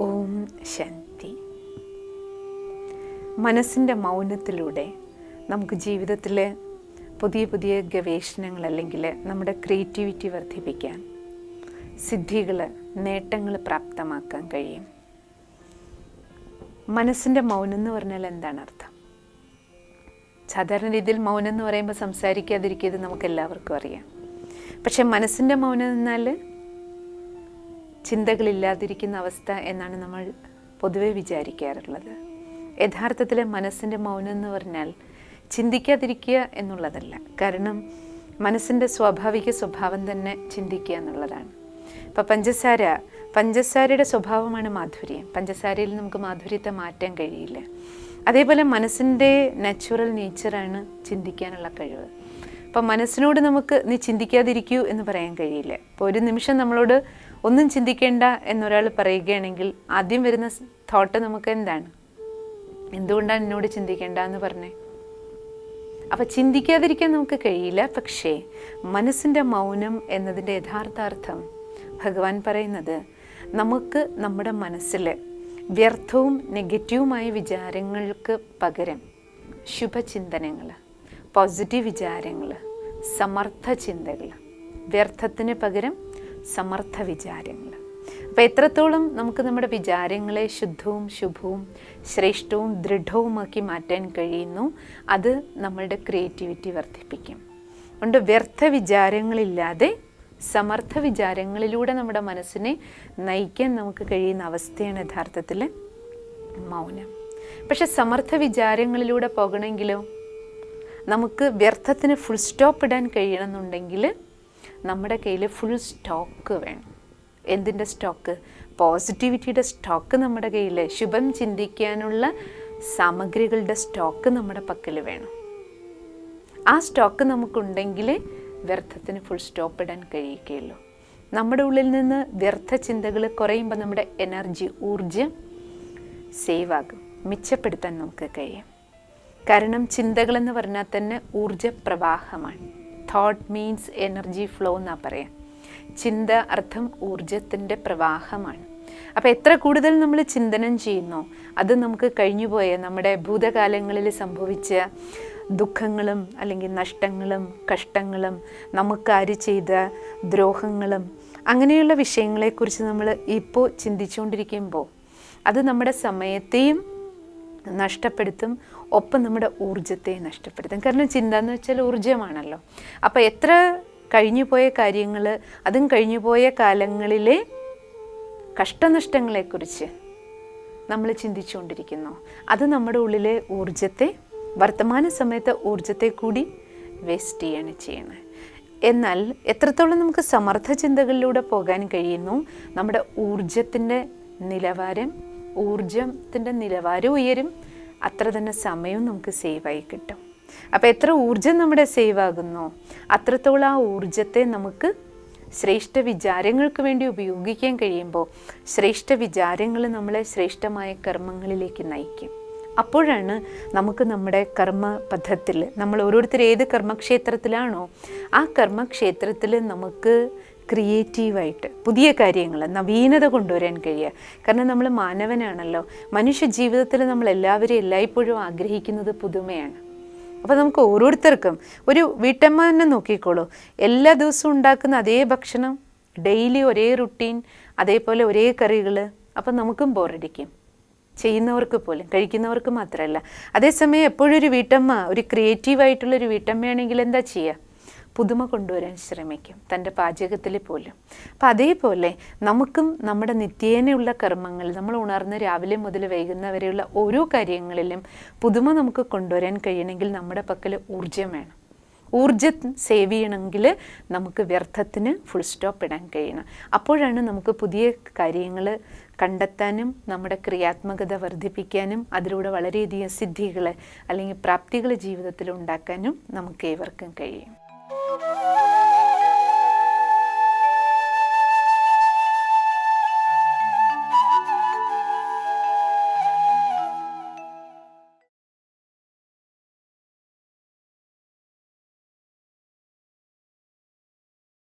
ഓം ശാന്തി മനസ്സിന്റെ മൗനത്തിലൂടെ നമുക്ക് ജീവിതത്തിൽ പുതിയ പുതിയ ഗവേഷണങ്ങൾ അല്ലെങ്കിൽ നമ്മുടെ ക്രിയേറ്റിവിറ്റി വർദ്ധിപ്പിക്കാൻ സിദ്ധികൾ നേട്ടങ്ങൾ പ്രാപ്തമാക്കാൻ കഴിയും. മനസ്സിന്റെ മൗനം എന്ന് പറഞ്ഞാൽ എന്താണ് അർത്ഥം? സാധാരണ രീതിയിൽ മൗനം എന്ന് പറയുമ്പോൾ സംസാരിക്കാതിരിക്കുന്നത് നമുക്ക് എല്ലാവർക്കും അറിയാം. പക്ഷേ മനസ്സിന്റെ മൗനം എന്നാൽ ചിന്തകളില്ലാതിരിക്കുന്ന അവസ്ഥ എന്നാണ് നമ്മൾ പൊതുവെ വിചാരിക്കാറുള്ളത്. യഥാർത്ഥത്തിൽ മനസ്സിന്റെ മൗനം എന്ന് പറഞ്ഞാൽ ചിന്തിക്കാതിരിക്കുക എന്നുള്ളതല്ല. കാരണം മനസ്സിന്റെ സ്വാഭാവിക സ്വഭാവം തന്നെ ചിന്തിക്കുക എന്നുള്ളതാണ്. ഇപ്പം പഞ്ചസാര പഞ്ചസാരയുടെ സ്വഭാവമാണ് മാധുര്യം. പഞ്ചസാരയിൽ നമുക്ക് മാധുര്യത്തെ മാറ്റാൻ കഴിയില്ല. അതേപോലെ മനസ്സിന്റെ നാച്ചുറൽ നേച്ചറാണ് ചിന്തിക്കാനുള്ള കഴിവ്. അപ്പം മനസ്സിനോട് നമുക്ക് നീ ചിന്തിക്കാതിരിക്കൂ എന്ന് പറയാൻ കഴിയില്ല. ഇപ്പോൾ ഒരു നിമിഷം നമ്മളോട് ഒന്നും ചിന്തിക്കേണ്ട എന്നൊരാൾ പറയുകയാണെങ്കിൽ ആദ്യം വരുന്ന തോട്ട് നമുക്ക് എന്താണ്? എന്തുകൊണ്ടാണ് എന്നോട് ചിന്തിക്കേണ്ട എന്ന് പറഞ്ഞേ? അപ്പം ചിന്തിക്കാതിരിക്കാൻ നമുക്ക് കഴിയില്ല. പക്ഷേ മനസ്സിന്റെ മൗനം എന്നതിന്റെ യഥാർത്ഥാർത്ഥം ഭഗവാൻ പറയുന്നത് നമുക്ക് നമ്മുടെ മനസ്സിൽ വ്യർത്ഥവും നെഗറ്റീവുമായ വിചാരങ്ങൾക്ക് പകരം ശുഭചിന്തനങ്ങൾ പോസിറ്റീവ് വിചാരങ്ങൾ സമർത്ഥ ചിന്തകൾ വ്യർത്ഥത്തിന് പകരം സമർത്ഥ വിചാരങ്ങൾ അപ്പോൾ എത്രത്തോളം നമുക്ക് നമ്മുടെ വിചാരങ്ങളെ ശുദ്ധവും ശുഭവും ശ്രേഷ്ഠവും ദൃഢവുമാക്കി മാറ്റാൻ കഴിയുന്നു അത് നമ്മളുടെ ക്രിയേറ്റിവിറ്റി വർദ്ധിപ്പിക്കും. അതുകൊണ്ട് വ്യർത്ഥ വിചാരങ്ങളില്ലാതെ സമർത്ഥ വിചാരങ്ങളിലൂടെ നമ്മുടെ മനസ്സിനെ നയിക്കാൻ നമുക്ക് കഴിയുന്ന അവസ്ഥയാണ് യഥാർത്ഥത്തിൽ മൗനം. പക്ഷെ സമർത്ഥ വിചാരങ്ങളിലൂടെ പോകണമെങ്കിലോ? നമുക്ക് വ്യർത്ഥത്തിന് ഫുൾ സ്റ്റോപ്പ് ഇടാൻ കഴിയണമെന്നുണ്ടെങ്കിൽ നമ്മുടെ കയ്യിൽ ഫുൾ സ്റ്റോക്ക് വേണം. എന്തിന്റെ സ്റ്റോക്ക് പോസിറ്റിവിറ്റിയുടെ സ്റ്റോക്ക് നമ്മുടെ കയ്യിൽ ശുഭം ചിന്തിക്കാനുള്ള സാമഗ്രികളുടെ സ്റ്റോക്ക് നമ്മുടെ പക്കൽ വേണം. ആ സ്റ്റോക്ക് നമുക്കുണ്ടെങ്കിൽ വ്യർത്ഥത്തിന് ഫുൾ സ്റ്റോപ്പ് ഇടാൻ കഴിയുകയുള്ളൂ. നമ്മുടെ ഉള്ളിൽ നിന്ന് വ്യർത്ഥ ചിന്തകൾ കുറയുമ്പോൾ നമ്മുടെ എനർജി ഊർജം സേവ് ആകും. മെച്ചപ്പെടുത്താൻ നമുക്ക് കഴിയും. കാരണം ചിന്തകളെന്ന് പറഞ്ഞാൽ തന്നെ ഊർജ പ്രവാഹമാണ് തോട്ട് മീൻസ് എനർജി ഫ്ലോ എന്നാണ് പറയാം. ചിന്ത അർത്ഥം ഊർജത്തിന്റെ പ്രവാഹമാണ്. അപ്പോൾ എത്ര കൂടുതൽ നമ്മൾ ചിന്തനം ചെയ്യുന്നോ അത് നമുക്ക് കഴിഞ്ഞുപോയ നമ്മുടെ ഭൂതകാലങ്ങളിൽ സംഭവിച്ച ദുഃഖങ്ങളും അല്ലെങ്കിൽ നഷ്ടങ്ങളും കഷ്ടങ്ങളും നമുക്കാര് ചെയ്ത ദ്രോഹങ്ങളും അങ്ങനെയുള്ള വിഷയങ്ങളെക്കുറിച്ച് നമ്മൾ ഇപ്പോൾ ചിന്തിച്ചുകൊണ്ടിരിക്കുമ്പോൾ അത് നമ്മുടെ സമയത്തെയും നഷ്ടപ്പെടുത്തും ഒപ്പം നമ്മുടെ ഊർജത്തെ നഷ്ടപ്പെടുത്തും. കാരണം ചിന്ത എന്ന് വെച്ചാൽ ഊർജമാണല്ലോ അപ്പോൾ എത്ര കഴിഞ്ഞു പോയ കാര്യങ്ങൾ അതും കഴിഞ്ഞു പോയ കാലങ്ങളിലെ കഷ്ടനഷ്ടങ്ങളെക്കുറിച്ച് നമ്മൾ ചിന്തിച്ചുകൊണ്ടിരിക്കുന്നു. അത് നമ്മുടെ ഉള്ളിലെ ഊർജത്തെ വർത്തമാന സമയത്തെ ഊർജത്തെ കൂടി വേസ്റ്റ് ചെയ്യാണ് ചെയ്യുന്നത്. എന്നാൽ എത്രത്തോളം നമുക്ക് സമർത്ഥ ചിന്തകളിലൂടെ പോകാൻ കഴിയുന്നു നമ്മുടെ ഊർജത്തിന്റെ നിലവാരം ഊർജത്തിന്റെ നിലവാരം ഉയരും. അത്ര തന്നെ സമയവും നമുക്ക് സേവായി കിട്ടും. അപ്പോൾ എത്ര ഊർജം നമ്മുടെ സേവ് ആകുന്നോ? അത്രത്തോളം ആ ഊർജത്തെ നമുക്ക് ശ്രേഷ്ഠ വിചാരങ്ങൾക്ക് വേണ്ടി ഉപയോഗിക്കാൻ കഴിയുമ്പോൾ ശ്രേഷ്ഠ വിചാരങ്ങൾ നമ്മളെ ശ്രേഷ്ഠമായ കർമ്മങ്ങളിലേക്ക് നയിക്കും. അപ്പോഴാണ് നമുക്ക് നമ്മുടെ കർമ്മ പഥത്തിൽ നമ്മൾ ഓരോരുത്തർ ഏത് കർമ്മക്ഷേത്രത്തിലാണോ ആ കർമ്മക്ഷേത്രത്തിൽ നമുക്ക് ക്രിയേറ്റീവായിട്ട് പുതിയ കാര്യങ്ങൾ നവീനത കൊണ്ടുവരാൻ കഴിയുക. കാരണം നമ്മൾ മാനവനാണല്ലോ. മനുഷ്യ ജീവിതത്തിൽ നമ്മൾ എല്ലാവരും എല്ലായ്പ്പോഴും ആഗ്രഹിക്കുന്നത് പുതുമയാണ്. അപ്പോൾ നമുക്ക് ഓരോരുത്തർക്കും ഒരു വീട്ടമ്മ തന്നെ നോക്കിക്കോളൂ. എല്ലാ ദിവസവും ഉണ്ടാക്കുന്ന അതേ ഭക്ഷണം ഡെയിലി ഒരേ റുട്ടീൻ അതേപോലെ ഒരേ കറികൾ അപ്പം നമുക്കും ബോറടിക്കും. ചെയ്യുന്നവർക്ക് പോലും കഴിക്കുന്നവർക്ക് മാത്രമല്ല. അതേസമയം എപ്പോഴും ഒരു വീട്ടമ്മ ഒരു ക്രിയേറ്റീവായിട്ടുള്ളൊരു വീട്ടമ്മയാണെങ്കിൽ എന്താ ചെയ്യുക? പുതുമ കൊണ്ടുവരാൻ ശ്രമിക്കും തന്റെ പാചകത്തിൽ പോലും. അപ്പം അതേപോലെ നമുക്കും നമ്മുടെ നിത്യേനയുള്ള കർമ്മങ്ങൾ നമ്മൾ ഉണർന്ന് രാവിലെ മുതൽ വൈകുന്നവരെയുള്ള ഓരോ കാര്യങ്ങളിലും പുതുമ നമുക്ക് കൊണ്ടുവരാൻ കഴിയണമെങ്കിൽ നമ്മുടെ പക്കൽ ഊർജം വേണം. ഊർജം സേവ് ചെയ്യണമെങ്കിൽ നമുക്ക് വ്യർത്ഥത്തിന് ഫുൾ സ്റ്റോപ്പ് ഇടാൻ കഴിയണം. അപ്പോഴാണ് നമുക്ക് പുതിയ കാര്യങ്ങൾ കണ്ടെത്താനും നമ്മുടെ ക്രിയാത്മകത വർദ്ധിപ്പിക്കാനും അതിലൂടെ വളരെയധികം സിദ്ധികൾ അല്ലെങ്കിൽ പ്രാപ്തികൾ ജീവിതത്തിൽ ഉണ്ടാക്കാനും നമുക്ക് ഏവർക്കും കഴിയും.